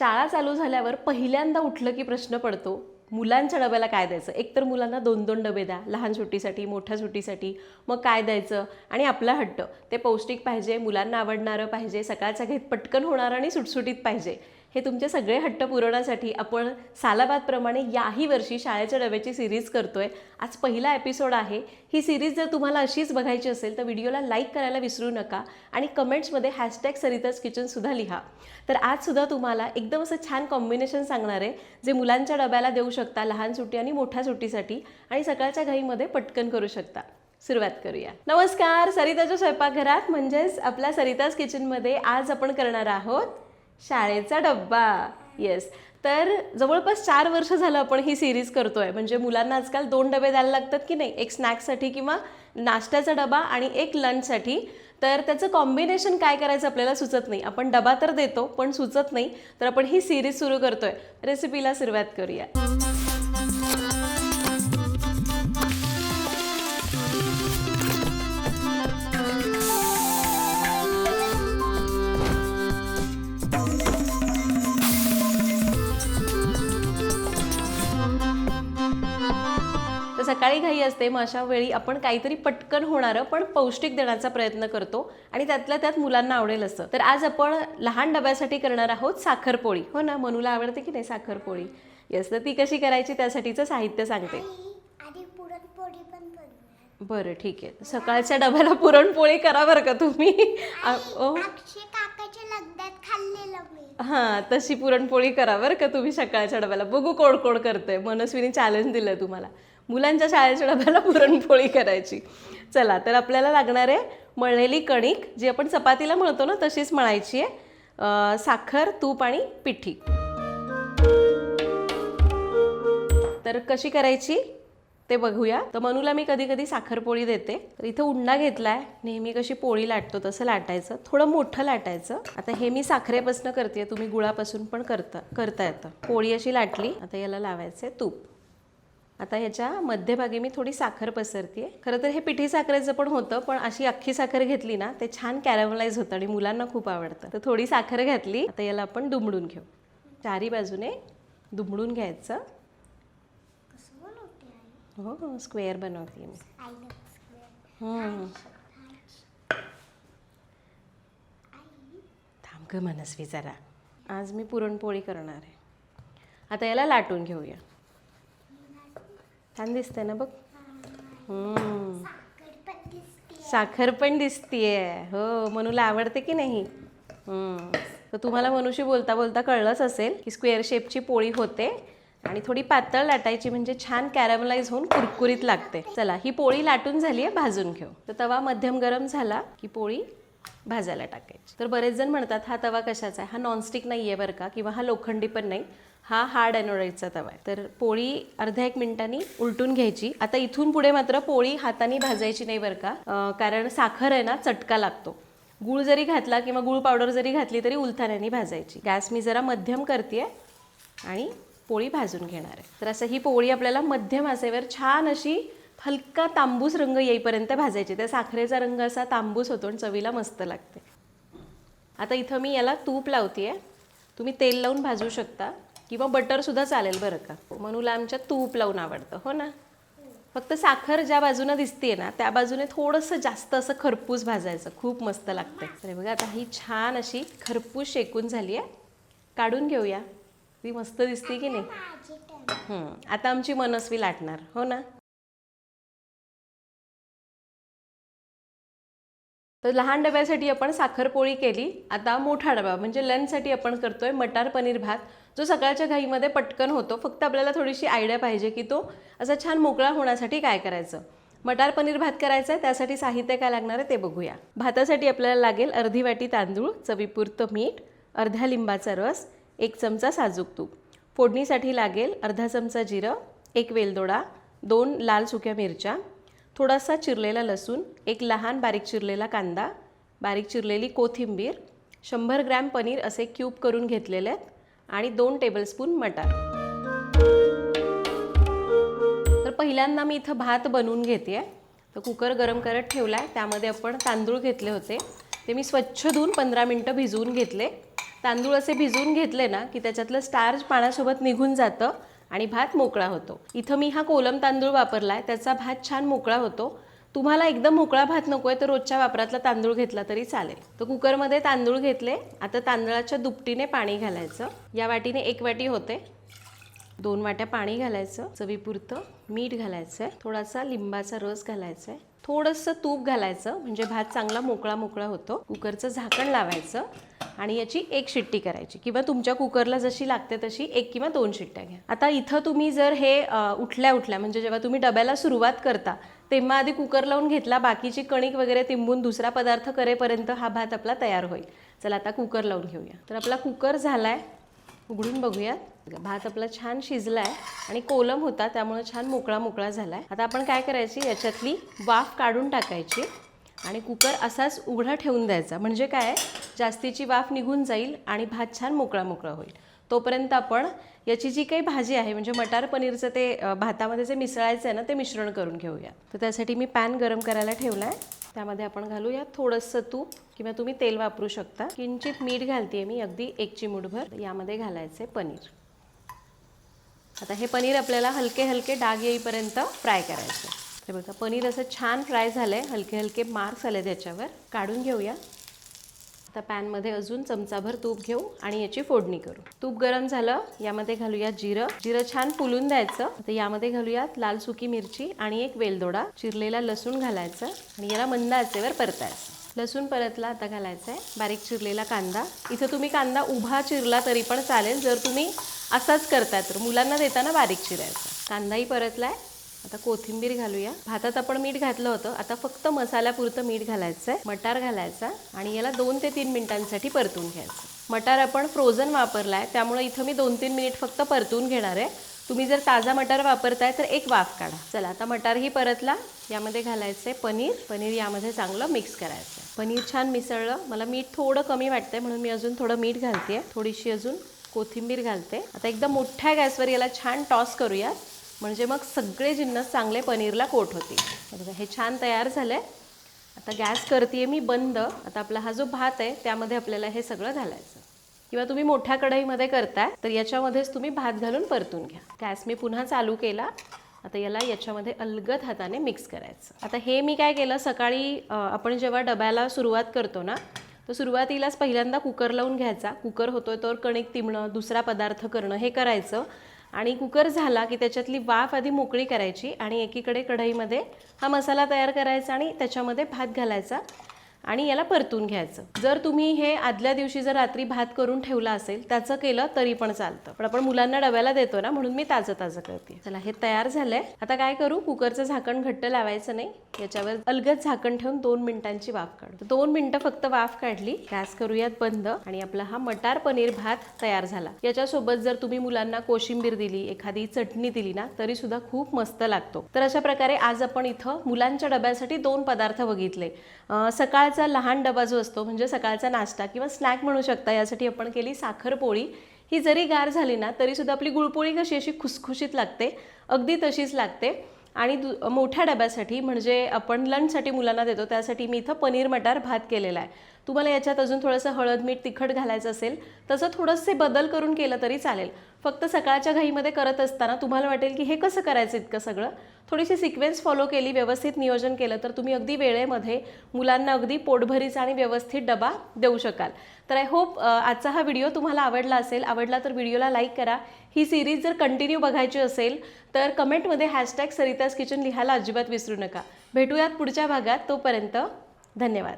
शाळा चालू झाल्यावर पहिल्यांदा उठलं की प्रश्न पडतो मुलांच्या डब्याला काय द्यायचं? एकतर मुलांना दोन दोन डबे द्या लहान सुट्टीसाठी मोठ्या सुट्टीसाठी मग काय द्यायचं? आणि आपला हट्ट ते पौष्टिक पाहिजे मुलांना आवडणारं पाहिजे सकाळच्या घेत पटकन होणारं आणि सुटसुटीत पाहिजे. हे तुमचे सगळे हट्ट पुरवण्यासाठी आपण सालाबादप्रमाणे याही वर्षी शाळेच्या डब्याची सिरीज करतोय. आज पहिला एपिसोड आहे. ही सिरीज जर तुम्हाला अशीच बघायची असेल तर व्हिडिओला लाईक करायला विसरू नका आणि कमेंट्समध्ये हॅशटॅग सरिताज किचनसुद्धा लिहा. तर आज सुद्धा तुम्हाला एकदम असं छान कॉम्बिनेशन सांगणार आहे जे मुलांच्या डब्याला देऊ शकता लहान सुट्टी आणि मोठ्या सुट्टीसाठी आणि सकाळच्या घाईमध्ये पटकन करू शकता. सुरुवात करूया. नमस्कार सरिताच्या स्वयंपाकघरात म्हणजेच आपल्या सरिताज किचनमध्ये आज आपण करणार आहोत शाळेचा डब्बा. येस तर जवळपास चार वर्ष झालं आपण ही सिरीज करतोय. म्हणजे मुलांना आजकाल दोन डबे द्यायला लागतात की नाही? एक स्नॅक्ससाठी किंवा नाश्त्याचा डबा आणि एक लंचसाठी तर त्याचं कॉम्बिनेशन काय करायचं आपल्याला सुचत नाही. आपण डबा तर देतो पण सुचत नाही. तर आपण ही सिरीज सुरू करतोय. रेसिपीला सुरुवात करूया. सकाळी घाई असते मग अशा वेळी आपण काहीतरी पटकन होणारं पण पौष्टिक देण्याचा प्रयत्न करतो आणि त्यातल्या त्यात मुलांना आवडेल असं. तर आज आपण लहान डब्यासाठी करणार आहोत साखरपोळी हो ना मनूला आवडते की नाही साखरपोळी येस तर ती कशी करायची त्यासाठीचं साहित्य सांगते. बरं ठीक आहे. सकाळच्या डब्याला पुरणपोळी करा बरं का तुम्ही. हां तशी पुरणपोळी करा बरं का तुम्ही सकाळच्या डब्याला. बघू कोण कोण करते मनस्वीने चॅलेंज दिलं तुम्हाला. मुलांच्या शाळेच्या डब्याला पुरणपोळी करायची. चला तर आपल्याला लागणार आहे मळलेली कणिक जी आपण चपातीला मळतो ना तशीच मळायची आहे. साखर तूप आणि पिठी. तर कशी करायची? ते बघूया. तर मनूला मी कधी कधी साखरपोळी देते. तर इथं उंडा घेतलाय. नेहमी कशी पोळी लाटतो तसं लाटायचं. थोडं मोठं लाटायचं. आता हे मी साखरेपासून करते तुम्ही गुळापासून पण करता करता येतं पोळी अशी लाटली. आता याला लावायचं तूप. आता ह्याच्या मध्यभागी मी थोडी साखर पसरते खरं तर हे पिठी साखरेचं पण होतं पण अशी अख्खी साखर घेतली ना ते छान कॅरमलाइज होतं आणि मुलांना खूप आवडतं. तर थोडी साखर घातली. आता याला आपण दुमडून घेऊ. चारी बाजूने दुमडून घ्यायचं. हो हो स्क्वेअर बनवते मी. थांब ग मनस्वी जरा. आज मी पुरणपोळी करणार आहे. आता याला लाटून घेऊया. छान दिसतंय ना बघ. साखर पण दिसते दिसतीये. हो मनूला आवडते की नाही? तर तुम्हाला मनुष्य बोलता बोलता कळलंच असेल की स्क्वेअर शेपची पोळी होते आणि थोडी पातळ लाटायची म्हणजे छान कॅरमलाइज होऊन कुरकुरीत लागते. चला ही पोळी लाटून झाली आहे भाजून घेऊ. तर तवा मध्यम गरम झाला की पोळी भाजायला टाकायची. तर बरेच जण म्हणतात हा तवा कशाचा आहे? हा नॉनस्टिक नाही आहे बरं का? किंवा हा लोखंडी पण नाही. हा हार्ड अॅनोडाईटचा तवा आहे. तर पोळी अर्ध्या एक मिनिटांनी उलटून घ्यायची. आता इथून पुढे मात्र पोळी हाताने भाजायची नाही बरं का. कारण साखर आहे ना चटका लागतो. गूळ जरी घातला किंवा गूळ पावडर जरी घातली तरी उलथाण्याने भाजायची. गॅस मी जरा मध्यम करते आणि पोळी भाजून घेणार आहे. तर असं ही पोळी आपल्याला मध्यम असेवर छान अशी हलका तांबूस रंग येईपर्यंत भाजायची. त्या साखरेचा रंग असा तांबूस होतो आणि चवीला मस्त लागते. आता इथं मी याला तूप लावते आहे तुम्ही तेल लावून भाजू शकता. किंवा बटरसुद्धा चालेल बरं का. मनूला आमच्या तूप लावून आवडतं हो ना? फक्त साखर ज्या बाजूनं दिसते ना त्या बाजूने थोडंसं जास्त असं खरपूस भाजायचं. खूप मस्त लागतं तर बघा आता ही छान अशी खरपूस शेकून झाली आहे. काढून घेऊया. ती मस्त दिसते की नाही? आता आमची मनस्वी लाटणार हो ना? तर लहान डब्यासाठी आपण साखरपोळी केली. आता मोठा डबा म्हणजे लंचसाठी आपण करतोय मटार पनीर भात. जो सकाळच्या घाईमध्ये पटकन होतो फक्त आपल्याला थोडीशी आयडिया पाहिजे की तो असा छान मोकळा होण्यासाठी काय करायचं? मटार पनीर भात करायचा आहे त्यासाठी साहित्य काय लागणार आहे ते बघूया. भातासाठी आपल्याला लागेल अर्धी वाटी तांदूळ चवीपुरतं मीठ अर्ध्या लिंबाचा रस एक चमचा साजूक तूप. फोडणीसाठी लागेल अर्धा चमचा जिरं एक वेलदोडा दोन लाल सुक्या मिरच्या थोडासा चिरलेला लसूण एक लहान बारीक चिरलेला कांदा बारीक चिरलेली कोथिंबीर शंभर ग्रॅम पनीर असे क्यूब करून घेतलेले आहेत. आणि दोन टेबलस्पून मटार. तर पहिल्यांदा मी इथं भात बनवून घेते आहे तर कुकर गरम करत ठेवला आहे त्यामध्ये आपण तांदूळ घेतले होते. ते मी स्वच्छ धुवून पंधरा मिनटं भिजवून घेतले. तांदूळ असे भिजवून घेतले ना की त्याच्यातलं स्टार्च पाण्यासोबत निघून जातं आणि भात मोकळा होतो. इथं मी हा कोलम तांदूळ वापरला आहे त्याचा भात छान मोकळा होतो. तुम्हाला एकदम मोकळा भात नकोय तर रोजच्या वापरातला तांदूळ घेतला तरी चालेल. तर कुकरमध्ये तांदूळ घेतले. आता तांदळाच्या दुपटीने पाणी घालायचं. या वाटीने एक वाटी होते. दोन वाट्या पाणी घालायचं. चवीपुरतं मीठ घालायचं आहे थोडासा लिंबाचा रस घालायचा आहे थोडंसं तूप घालायचं म्हणजे भात चांगला मोकळा मोकळा होतो. कुकरचं झाकण लावायचं आणि याची एक शिट्टी करायची किंवा तुमच्या कुकरला जशी लागते तशी एक किंवा दोन शिट्ट्या घ्या. आता इथं तुम्ही जर हे उठल्या उठल्या म्हणजे जेव्हा तुम्ही डब्याला सुरुवात करता तेव्हा आधी कुकर लावून घेतला बाकीची कणिक वगैरे तिंबून दुसरा पदार्थ करेपर्यंत हा भात आपला तयार होईल. चला आता कुकर लावून घेऊया. तर आपला कुकर झाला आहे उघडून बघूया. भात आपला छान शिजला आहे आणि कोलम होता त्यामुळे छान मोकळा मोकळा झाला आहे आता आपण काय करायची? याच्यातली वाफ काढून टाकायची आणि कुकर असाच उघडा ठेवून द्यायचा. म्हणजे काय? जास्तीची वाफ निघून जाईल आणि भात छान मोकळा मोकळा होईल. तोपर्यंत आपण याची जी काही भाजी आहे म्हणजे मटार पनीरचं ते भातामध्ये जे मिसळायचं आहे ना ते मिश्रण करून घेऊया. तर त्यासाठी मी पॅन गरम करायला ठेवला आहे त्यामध्ये आपण घालूया थोडंसं तूप किंवा तुम्ही तेल वापरू शकता. किंचित मीठ घालते मी अगदी एक चिमूटभर यामध्ये घालायचे पनीर. आता हे पनीर आपल्याला हलके हलके डाग येईपर्यंत फ्राय करायचं. हे बघा पनीर असं छान फ्राय झालंय. हलके हलके मार्क्स आले त्याच्यावर काढून घेऊया. आता पॅनमध्ये अजून चमचाभर तूप घेऊ आणि याची फोडणी करू. तूप गरम झालं यामध्ये घालूया जिरं. जिरं छान फुलून द्यायचं. आता यामध्ये घालूयात लाल सुकी मिरची आणि एक वेलदोडा. चिरलेला लसूण घालायचं आणि याला मंद आचेवर परतायचं. लसूण परतला आता घालायचा आहे बारीक चिरलेला कांदा. इथं तुम्ही कांदा उभा चिरला तरी पण चालेल जर तुम्ही असाच करताय तर. मुलांना देताना बारीक चिरायचा. कांदाही परतला आहे आता कोथिंबीर घालूया. भातात आपण मीठ घातलं होतं. आता फक्त मसाल्यापुरतं मीठ घालायचं आहे मटार घालायचा आणि याला दोन ते तीन मिनिटांसाठी परतून घ्यायचं. मटार आपण फ्रोझन वापरलाय त्यामुळे इथं मी दोन तीन मिनिट फक्त परतून घेणार आहे. तुम्ही जर ताजा मटार वापरताय तर एक वाफ काढा. चला आता मटारही परतला. यामध्ये घालायचं आहे पनीर. पनीर यामध्ये चांगलं मिक्स करायचं आहे पनीर छान मिसळलं. मला मीठ थोडं कमी वाटतंय म्हणून मी अजून थोडं मीठ घालते थोडीशी अजून कोथिंबीर घालते. आता एकदम मोठ्या गॅसवर याला छान टॉस करूया म्हणजे मग सगळे जिन्नस चांगले पनीरला कोट होतील हे बघा, हे छान तयार झालं आहे आता गॅस करते मी बंद. आता आपला हा जो भात आहे त्यामध्ये आपल्याला हे सगळं घालायचं. किंवा तुम्ही मोठ्या कढईमध्ये करताय तर याच्यामध्येच तुम्ही भात घालून परतून घ्या. गॅस मी पुन्हा चालू केला. आता याला याच्यामध्ये अलगद हाताने मिक्स करायचं. आता हे मी काय केलं सकाळी आपण जेव्हा डब्याला सुरुवात करतो ना तर सुरुवातीलाच पहिल्यांदा कुकर लावून घ्यायचा. कुकर होतोय तर कणिक तिमणं दुसरा पदार्थ करणं हे करायचं. आणि कुकर झाला की त्याच्यातली वाफ आधी मोकळी करायची आणि एकीकडे कढईमध्ये हा मसाला तयार करायचा आणि त्याच्यामध्ये भात घालायचा. आणि याला परतून घ्यायचं. जर तुम्ही हे आदल्या दिवशी जर रात्री भात करून ठेवला असेल त्याचं केलं तरी पण चालतं. पण आपण मुलांना डब्याला देतो ना म्हणून मी ताजं ताजं करते. चला हे तयार झालंय. आता काय करू? कुकरचं झाकण घट्ट लावायचं नाही. याच्यावर अलगद झाकण ठेवून दोन मिनिटांची वाफ काढू. दोन मिनिटं फक्त वाफ काढली गॅस करूयात बंद आणि आपला हा मटार पनीर भात तयार झाला. याच्यासोबत जर तुम्ही मुलांना कोशिंबीर दिली एखादी चटणी दिली ना तरी सुद्धा खूप मस्त लागतो. तर अशा प्रकारे आज आपण इथं मुलांच्या डब्यासाठी दोन पदार्थ बघितले. सकाळचं सकाळचा लहान डबा जो असतो म्हणजे सकाळचा नाश्ता किंवा स्नॅक म्हणू शकता यासाठी आपण केली साखरपोळी ही जरी गार झाली ना तरीसुद्धा आपली गुळपोळी कशी अशी खुसखुशीत लागते अगदी तशीच लागते. आणि दु मोठ्या डब्यासाठी म्हणजे आपण लंचसाठी मुलांना देतो त्यासाठी मी इथं पनीर मटार भात केलेला आहे. तुम्हाला याच्यात अजून थोडंसं हळद मीठ तिखट घालायचं असेल तसं थोडंसे बदल करून केलं तरी चालेल. फक्त सकाळच्या घाईमध्ये करत असताना तुम्हाला वाटेल की हे कसं करायचं इतकं सगळं? थोडीशी सिक्वेन्स फॉलो केली व्यवस्थित नियोजन केलं तर तुम्ही अगदी वेळेमध्ये मुलांना अगदी पोटभरीचा आणि व्यवस्थित डबा देऊ शकाल. तर आय होप आजचा हा व्हिडिओ तुम्हाला आवडला असेल. आवडला तर व्हिडिओला लाईक करा. ही सिरीज जर कंटिन्यू बघायची असेल तर कमेंटमध्ये हॅशटॅग सरिताज किचन लिहायला अजिबात विसरू नका. भेटूयात पुढच्या भागात. तोपर्यंत धन्यवाद.